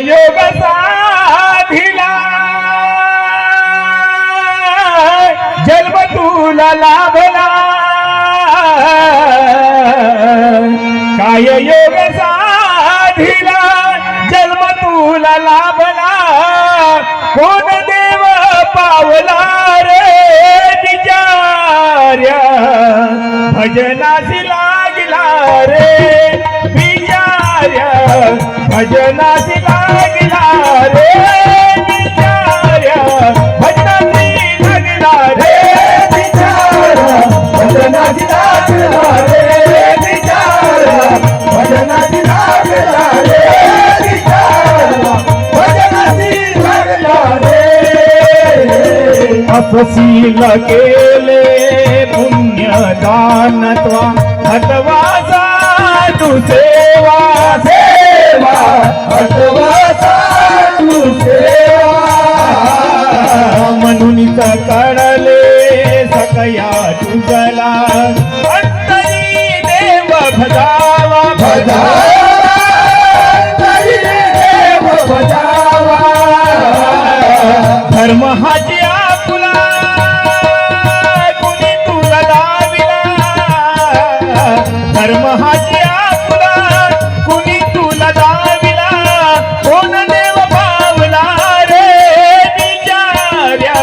योग साधिला जन्म तुला लाभला। काय योग साधिला जन्म तुला लाभला। कोण देव पावला रे बिचार्या। भजनासी लागला रे बिचार्या। भजनासी लागला रे बिचार्या भजनासी लागला रे लागला रे लागला रे लागला रे केले पुण्य दानत्वा हटवा साधू सेवा सेवा भजावा भजावा देव भजावा धर्म हाची आपुला कुणी तुला दाविला धर्म आपुला कुणी तुला दाविला कोण देव पावला रे बिचार्या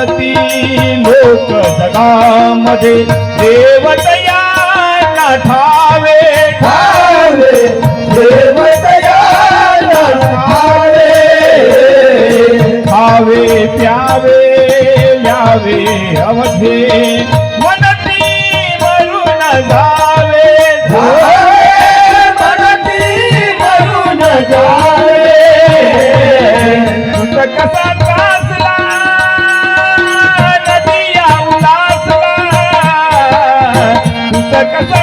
असती लोक जगामध्ये देवतया ठावे ठावे देवतया ठावे खावे प्यावे.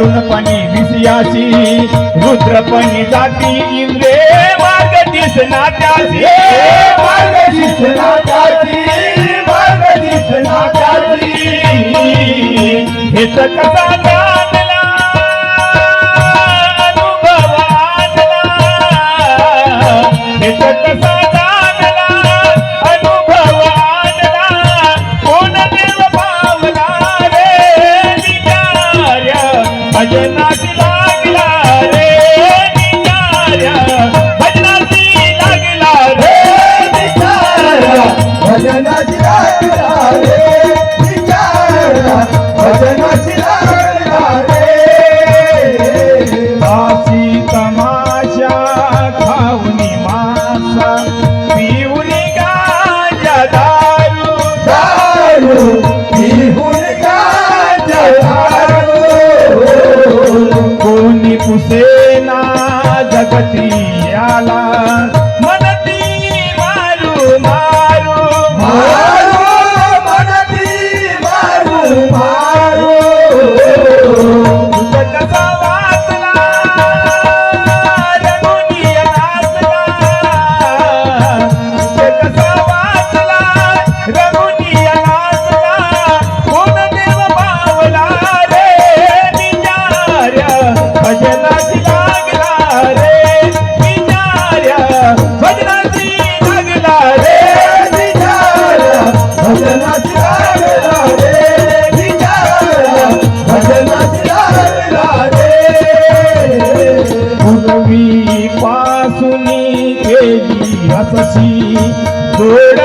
तरुणपणी विषयाची रुद्रपणी जाती इंद्रे मार्ग दिसना त्याची मार्ग दिसना त्याची मार्ग दिसना त्याची हेच कसा भजनाची ti.